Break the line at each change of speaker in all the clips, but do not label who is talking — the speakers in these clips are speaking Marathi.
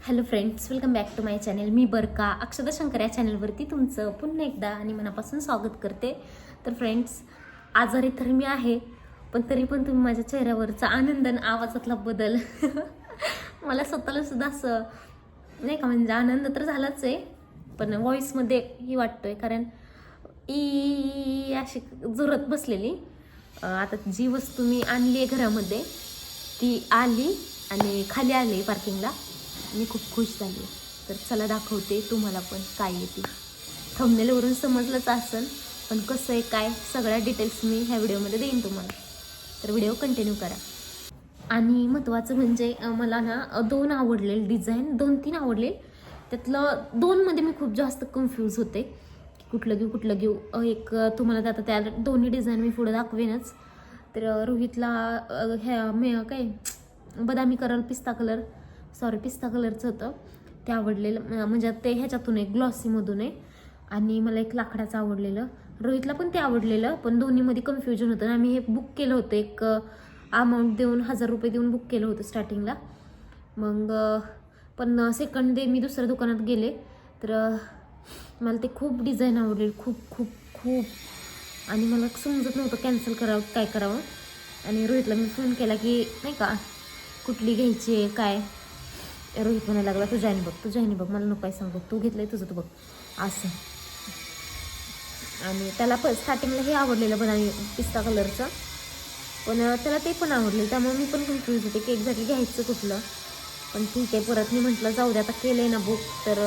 Hello friends welcome back to my channel मी बरका. अक्षदा शंकर या चॅनलवरती तुमचं पुन्हा एकदा आणि मनापासून स्वागत करते. तर फ्रेंड्स आजारी तर मी आहे पण तरी पण तुम्ही माझ्या चेहऱ्यावरचा आनंद आणि आवाजातला बदल मला स्वतःला सुद्धा असं नाही का म्हणजे आनंद तर झालाच आहे पण व्हॉईसमध्ये ही वाटतोय कारण ई अशी जोरात बसलेली. आता जी वस्तू मी आणली आहे घरामध्ये ती आली आणि खाली आली पार्किंगला मी खूप खुश झाली. तर चला दाखवते तुम्हाला पण काय येते थंबनेलवरून समजलंच असेल पण कसं आहे काय सगळ्या डिटेल्स मी ह्या व्हिडिओमध्ये देईन तुम्हाला. तर व्हिडिओ कंटिन्यू करा. आणि महत्त्वाचं म्हणजे मला ना दोन आवडले डिझाईन दोन तीन आवडले त्यातलं दोनमध्ये मी खूप जास्त कन्फ्यूज होते. की कुठलं घेऊ कुठलं घेऊ. एक तुम्हाला आता त्या दोन्ही डिझाईन मी पुढे दाखवेनच. तर रोहितला ह्या मे काय बदामी कलर पिस्ता कलर सॉरी पिस्ता कलरचं होतं. ते आवडलेलं म्हणजे ते ह्याच्यातून आहे ग्लॉसीमधून आहे आणि मला एक लाकडाचं आवडलेलं. रोहितला पण ते आवडलेलं पण दोन्हीमध्ये कन्फ्युजन होतं. आम्ही हे बुक केलं होतं एक अमाऊंट देऊन हजार रुपये देऊन बुक केलं होतं स्टार्टिंगला मग पण सेकंड डे मी दुसऱ्या दुकानात गेले. तर मला ते खूप डिझाईन आवडले खूप खूप खूप. आणि मला समजत नव्हतं कॅन्सल करावं काय करावं. आणि रोहितला मी फोन केला की नाही का कुठली घ्यायची आहे काय? रोहित म्हणायला लागला तुझ्या आईने बघ तुझ्या आईने बघ मला नको काय बघ तू घेतलंय तुझं तू बघ. असं. आणि त्याला पण स्टार्टिंगला हे आवडलेलं बदामी पिस्ता कलरचं पण त्याला ते पण आवडले त्यामुळे मी पण कन्फ्यूज होते की एक्झॅक्टली घ्यायचं कुठलं? पण ठीक आहे परत मी म्हटलं जाऊ दे आता केलं आहे ना बुक तर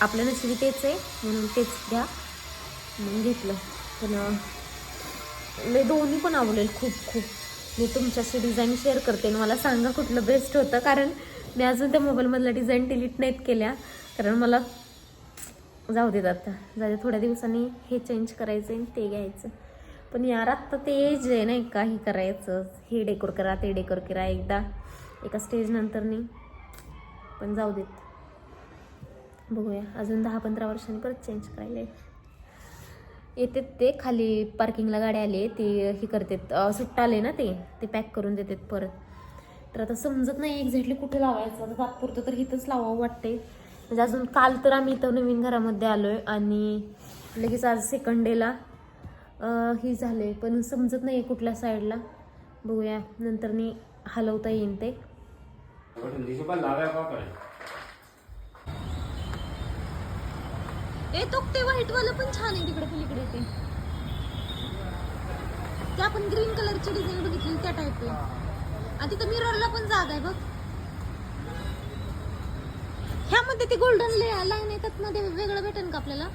आपल्या नशिबी तेच आहे म्हणून तेच घ्या म्हणून घेतलं. पण दोन्ही पण आवडेल खूप खूप. मी तुमच्याशी डिझाईन शेअर करते आणि मला सांगा कुठलं बेस्ट होतं. कारण मी अजून त्या मोबाईलमधल्या डिझाईन डिलीट नाहीत केल्या. कारण मला जाऊ देत आता. जाऊ दे थोड्या दिवसांनी हे चेंज करायचं आणि ते घ्यायचं. पण यार आत्ता ते एज आहे नाही का हे करायचं. हे डेकोर करा ते डेकोर करा. एकदा एका स्टेज नाही. पण जाऊ देत. बघूया. अजून दहा पंधरा वर्षांनी परत चेंज करायला येतात ते खाली पार्किंगला गाडी आली ते हे करतात. सुट्टा आले ना ते ते पॅक करून देतात परत. तर आता समजत नाही एक्झॅक्टली कुठे लावायचं. आता तात्पुरतं तर इथंच लावावं वाटते म्हणजे अजून काल तर आम्ही इथं नवीन घरामध्ये आलो आहे आणि लगेच आज सेकंड डेला ही झाले पण समजत नाही कुठल्या साईडला बघूया नंतर मी हलवता येईन ते. ए तो ते व्हाईट वाला पण छान आहे तिकडे पलीकडे ते. ते आपण ग्रीन कलरची डिझाईन बघितली त्या टाईप आहे. आणि तिथं मिररला पण जागा आहे बघ. ह्यामध्ये ते गोल्डन लाईन येतात ना ते वेगळं भेटेल का आपल्याला?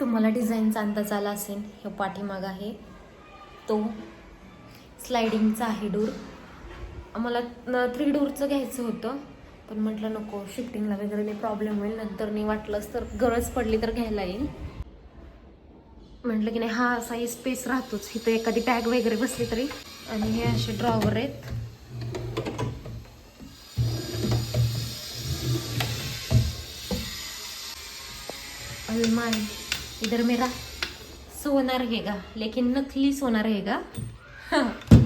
तुम्हाला डिझाईनचा अंदाज आला असेल हे पाठीमाग आहे. तो स्लायडिंगचा आहे डोर. आम्हाला थ्री डोरचं घ्यायचं होतं पण म्हटलं नको शिफ्टिंगला वगैरे नाही प्रॉब्लेम होईल नंतर नाही वाटलंच तर गरज पडली तर घ्यायला येईल. म्हटलं की नाही हा असा स्पेस राहतोच इथं एखादी बॅग वगैरे बसली तरी. आणि हे असे ड्रॉवर आहेत. अलमारी इधर मेरा सोना रहेगा लेकिन नकली सोना रहेगा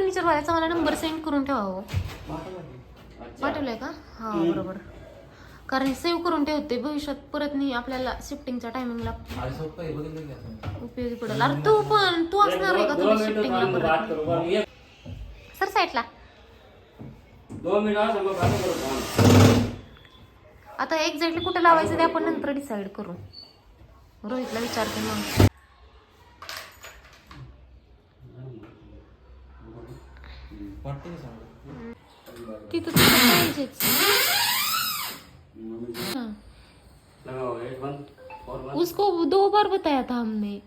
नाक गेलं खूप खूप हा आणि साठी करताय
फर्निचर वाल्याचा मला नंबर सेंड करून ठेवा हो. पाठवलाय का? हा बरोबर. कारण सेव्ह करून ठेवते भविष्यात परत नाही आपल्याला शिफ्टिंगच्या टायमिंगला उपयोगी पडेल. अरे तू पण तू असणार आहे का तुला शिफ्टिंगला. सर साईडला. आता एक्झॅक्टली कुठे लावायचं ते आपण नंतर डिसाईड करू. रोहितला विचारते मग.
वाटते सांग? तिथं पाहिजेच
उसको दो बार बताया था हमने.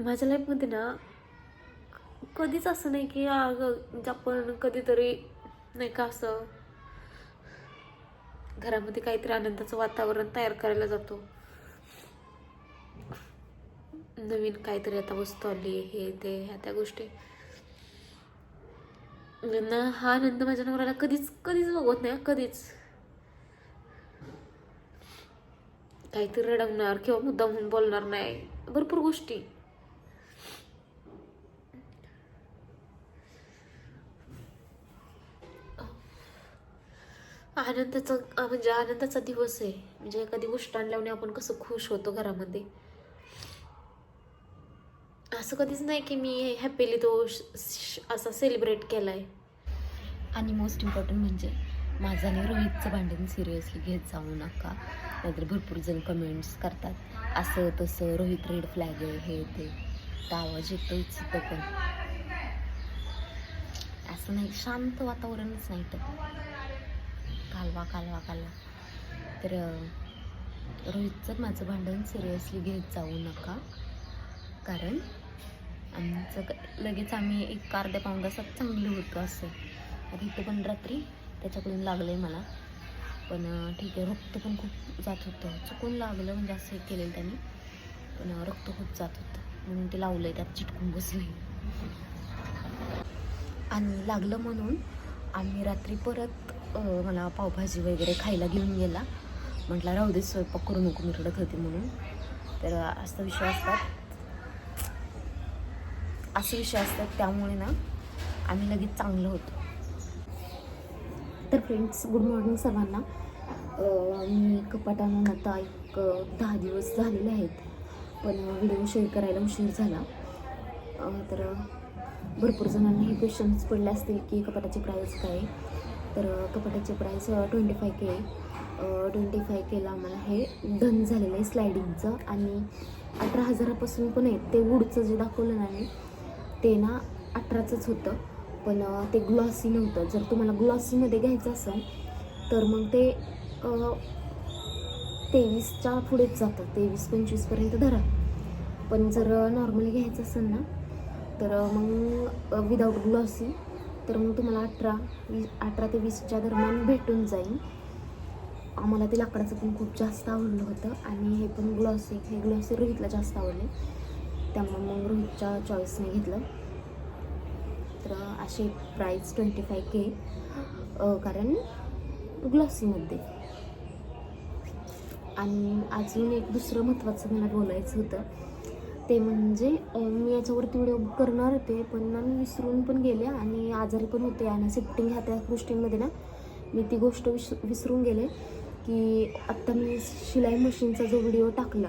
माझ्या लाईफमध्ये ना कधीच असं नाही की आपण कधीतरी नाही का असं? घरामध्ये काहीतरी आनंदाचं वातावरण तयार करायला जातो. नवीन काहीतरी आता वस्तू आली हे ते ह्या त्या गोष्टी. ना हा आनंद माझ्या नवऱ्याला कधीच कधीच बघवत नाही कधीच. काहीतरी रडवणार किंवा मुद्दा म्हणून बोलणार नाही. भरपूर गोष्टी. आनंदाचा म्हणजे आनंदाचा दिवस आहे. म्हणजे एखादी गोष्ट आणल्याने आपण कसं खुश होतो घरामध्ये. असं कधीच नाही की मी हॅपीली तो श- असा सेलिब्रेट केला आहे
आणि मोस्ट इम्पॉर्टंट म्हणजे माझं आणि रोहितचं भांडण सिरियसली घेत जाऊ नका. नाहीतर भरपूर जण कमेंट्स करतात. असं तसं रोहित रेड फ्लॅग आहे हे ते. आवाज येतोच इथं पण असं नाही शांत वातावरणच नाही तर. कालवा कालवा कालवा. तर रोहितचं माझं भांडण सिरियसली घेत जाऊ नका. कारण आमचं क- लगेच आम्ही एक अर्ध्या पाऊण तासात चांगलं होतं असं. आणि इथं पण रात्री त्याच्याकडून लागलं आहे मला. पण ठीक आहे रक्त पण खूप जात होतं. चुकून लागलं म्हणजे असं हे केलेलं त्यांनी. पण रक्त खूप जात होतं. म्हणून ते लावलं आहे त्यात चिटकून बसले आणि लागलं म्हणून आम्ही रात्री परत मला पावभाजी वगैरे खायला घेऊन गेला. म्हटलं राहू दे स्वयंपाक करू नको मी रडत होते म्हणून. तर असा विषय असतात. असे विषय असतात त्यामुळे ना आम्ही लगेच चांगलं होतो. तर फ्रेंड्स गुड मॉर्निंग सर्वांना मी कपाटानं आता एक दहा दिवस झालेले आहेत. पण व्हिडिओ शेअर करायला उशीर झाला. तर भरपूर जणांना हे क्वेश्चन्स पडले असतील की कपाटाची प्राईस काय? आहे तर कपाटाची price twenty five K twenty five केला आम्हाला हे डन झालेलं आहे स्लायडिंगचं आणि अठरा हजारापासून पण आहे. ते वूडचं जे दाखवलं नाही ते ना अठराचंच होतं. पण ते ग्लॉसी नव्हतं. जर तुम्हाला ग्लॉसीमध्ये घ्यायचं असेल तर मग ते तेवीसच्या पुढेच जातं. तेवीस पंचवीसपर्यंत धरा. पण जर नॉर्मली घ्यायचं असेल ना तर मग विदाऊट ग्लॉसी तर मग तुम्हाला अठरा वीस अठरा ते वीसच्या दरम्यान भेटून जाईल. आम्हाला ते लाकडाचं पण खूप जास्त आवडलं होतं आणि हे पण ग्लॉसी हे ग्लॉसी रोहितला जास्त आवडले. त्यामुळे मग रोहितच्या चॉईसने घेतलं. तर असे प्राईस ट्वेंटी फाय के कारण ग्लॉसीमध्ये. आणि अजून एक दुसरं महत्त्वाचं मला बोलायचं होतं ते म्हणजे मी याच्यावरती व्हिडिओ करणार होते पण ना मी विसरून पण गेले आणि आजारी पण होते आणि सिफ्टिंग ह्या त्या गोष्टींमध्ये ना मी ती गोष्ट विस विसरून गेले की आत्ता मी शिलाई मशीनचा जो व्हिडिओ टाकला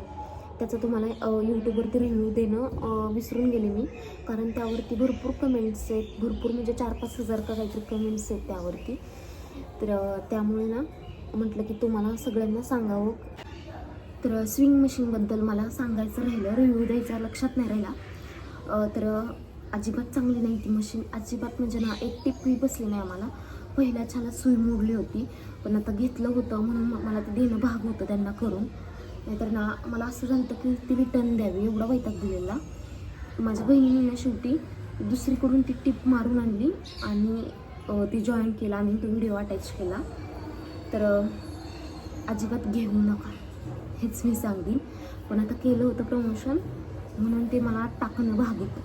त्याचा तुम्हाला यूट्यूबवरती रिव्ह्यू देणं विसरून गेले मी. कारण त्यावरती भरपूर कमेंट्स आहेत भरपूर म्हणजे चार पाच हजार का काहीतरी कमेंट्स आहेत त्यावरती. तर त्यामुळे ना म्हटलं की तुम्हाला सगळ्यांना सांगावं. तर स्विंग मशीनबद्दल मला सांगायचं राहिलं रिव्ह्यू द्यायचा लक्षात नाही राहिला. तर अजिबात चांगली नाही ती मशीन अजिबात म्हणजे ना एक टिपही बसली नाही आम्हाला. पहिल्या छाला सुई मोडली होती पण आता घेतलं होतं म्हणून मला ते देणं भाग होतं त्यांना करून. नाहीतर ना मला असं झालं होतं की ती रिटर्न द्यावी एवढा वैताग दिलेला. माझ्या बहिणीने शेवटी दुसरीकडून ती टिप मारून आणली आणि ती जॉईन केला आणि तो व्हिडिओ अटॅच केला. तर अजिबात घेऊ नका. हेच मी सांगेन. पण आता केलं होतं प्रमोशन म्हणून ते मला टाकणं भाग होतं.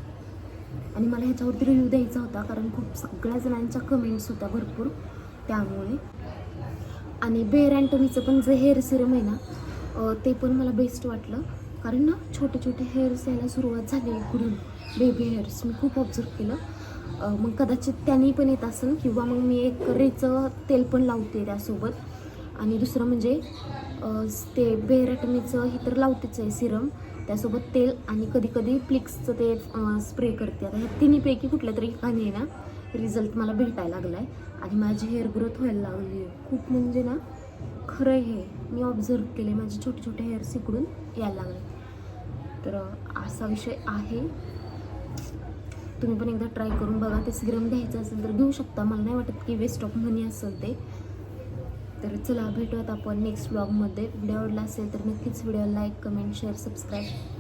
आणि मला ह्याच्यावरती रिव्ह्यू द्यायचा होता कारण खूप सगळ्या जणांच्या कमेंट्स होत्या भरपूर त्यामुळे. आणि बेर अँटोनीचं पण जे हेअर सिरम आहे ना ते पण मला बेस्ट वाटलं. कारण ना छोटे छोटे हेअर्स यायला सुरुवात झाली इकडून. बेबी हेअर्स मी खूप ऑब्झर्व केलं. मग कदाचित त्यांनी पण येत असेल किंवा मग मी एक रेचं तेल पण लावते त्यासोबत. आणि दुसरं म्हणजे ते बेरटणीचं हे तर लावतेच आहे सिरम. त्यासोबत तेल आणि कधी कधी प्लिक्सचं ते स्प्रे करते. आता ह्या तिन्हीपैकी कुठल्या तरी एकाने ना रिझल्ट मला भेटायला लागला आहे आणि माझी हेअर ग्रोथ व्हायला लागली आहे. खूप म्हणजे ना खरं हे मी ऑब्झर्व केले माझे छोटे छोटे हेअर्स इकडून यायला लागले. तर असा विषय आहे. तुम्ही पण एकदा ट्राय करून बघा. ते सिरम घ्यायचं असेल तर घेऊ शकता. मला नाही वाटत की वेस्ट ऑफ मनी असेल ते. तर चला भेटूयात आपण नेक्स्ट ब्लॉगमध्ये व्हिडिओ आवडला असेल तर नक्कीच video like comment share subscribe